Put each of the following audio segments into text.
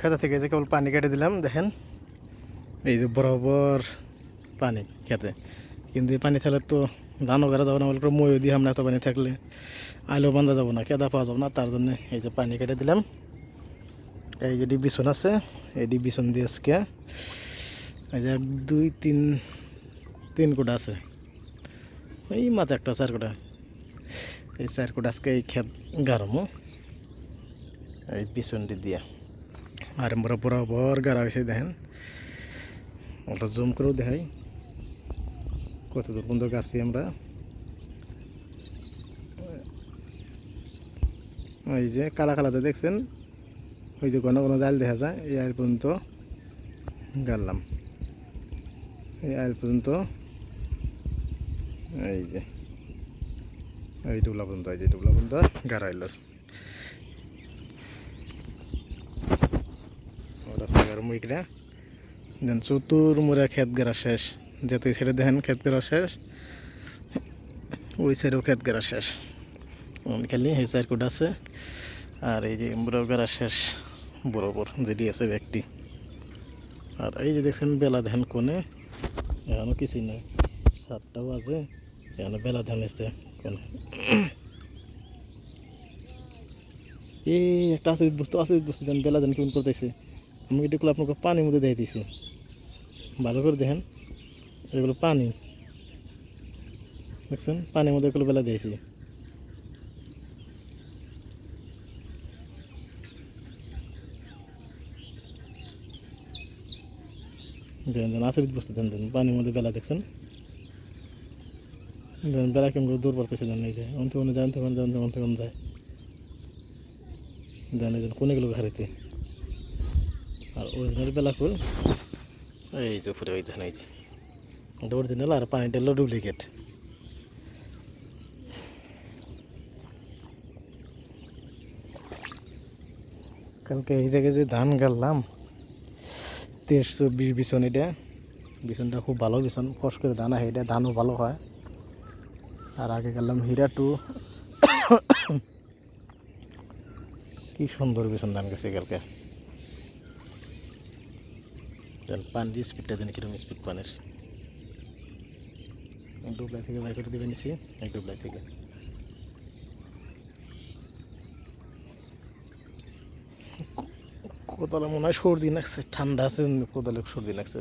খেতা থেকে যে কেবল পানি কেটে দিলাম, দেখেন। এই যে বরাবর পানি খেতে। কিন্তু এই পানি থাকলে তো ধানও করা যাবে না, বলে করে ময়ও দিয়ে আমরা এত পানি থাকলে আলু বান্ধা যাব না, কেদা পাওয়া যাবে না, তার জন্য এই যে পানি কেটে দিলাম। এই যে বিছন আছে, এই বিছন দিয়ে আজকে এই যে দুই, তিন তিন কোটা আছে। এই মাথা একটা চার কোটা। এই চার কোটা আজকে এই ক্ষেত গারমো এই পিছনটি দিয়া। আর আমরা বরাবর গাড়া হয়েছে দেখেন। ওটা জুম করেও দেখাই। কত দূর পর্যন্ত গাছি আমরা। এই যে কালা কালাতে দেখছেন? ওই যে ঘন ঘন জাল দেখা যায়, এই আইল পর্যন্ত গাড়লাম। এই আইল পর্যন্ত, এই যে, এই ডুবলা পর্যন্ত, এই যে ডুবলা পর্যন্ত গাড়াইল সাগার মুইকটা দেন চতুর মুরা ক্ষেত গেরা শেষ এই সাইডে দেখেন ক্ষেত গেরা শেষ, ওই সাইডেও ক্ষেত গেরা শেষ। খালি এই সাইড আছে। আর এই যে মুরা গেরা শেষ, বরাবর যেটি আছে ব্যক্তি আর এই যে দেখছেন বেলা ধান কোনে এখনও কিছুই নাই। সাতটাও আছে এখনও বেলা ধান এসছে কোনে এই একটা আচরিত বস্তু আচরিত বস্তু দেন বেলা ধান কেমন করতেছে। আমি এটাগুলো আপনাকে পানির মধ্যে দিয়ে দিছি ভালো করে দেখেন এগুলো পানি দেখছেন পানির মধ্যে এগুলো বেলা দিয়েছি দেন দেন আচরিত বস্তু দেন দেন পানির মধ্যে বেলা দেখছেন দেন বেলা কেমন করে দূর পড়তেছে দেন এই যে অন্ত কোনে যায় অন্ত কোনে যায় অন্ত কোনে যায় দেন এই দেন কোনে গেলো খারিতে আর অরিজিনাল বেলা ফুল এই যে ফুরে ওই ধান এই যে এটা অরিজিনাল আর পানিটা হলো ডুপ্লিকেট। কালকে এই জায়গায় যে ধান গাড়লাম তেইশ চব্বিশ বিছন এটা। বিছনটা খুব ভালো বিছন কষ করে ধান আহে এটা ধানও ভালো হয়। আর আগে গেলাম হীরা টু। কি সুন্দর বিছন ধান গেছে কালকে। পানির স্পিডটা দেন, কীরকম স্পিড পানির? ডুবলাই থেকে বাইক করে দেবে নিছি এক ডুবলাই থেকে। কোদালে মনে হয় সর্দি লাগছে, ঠান্ডা আছে, কোদালে সর্দি লাগছে।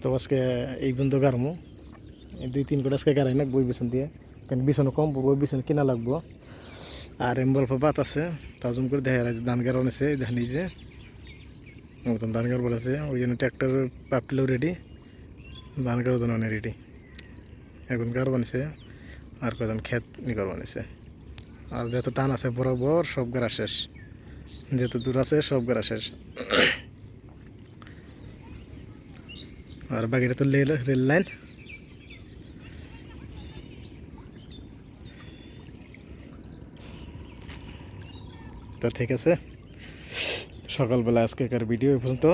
তো আজকে এই বন্ধু গারমো দুই তিন কোটা আজকে গাড়াই না বই বিছন দিয়ে কেন বিছন কম, বই বিছন কিনা লাগবো। আর এম্বল বাত আছে তাজুম করে দেখা যায় ধান গাড়া নিছে দেখা নিজে মতন ধান গাড় বলেছে, ওই জন্য ট্র্যাক্টর পাপটিলেও রেডি ধান গাড়ার জন্য রেডি এখন গাড় বানিয়েছে আর কজন ক্ষেত নিগর বানিয়েছে আর যত টান আছে বরাবর, সব গাড়া শেষ। যত দূর আছে, সব গাড়া শেষ। আর বাকিটা তো রেল লাইন। তো ঠিক আছে। সকালবেলা আজকেকার ভিডিও পর্যন্ত।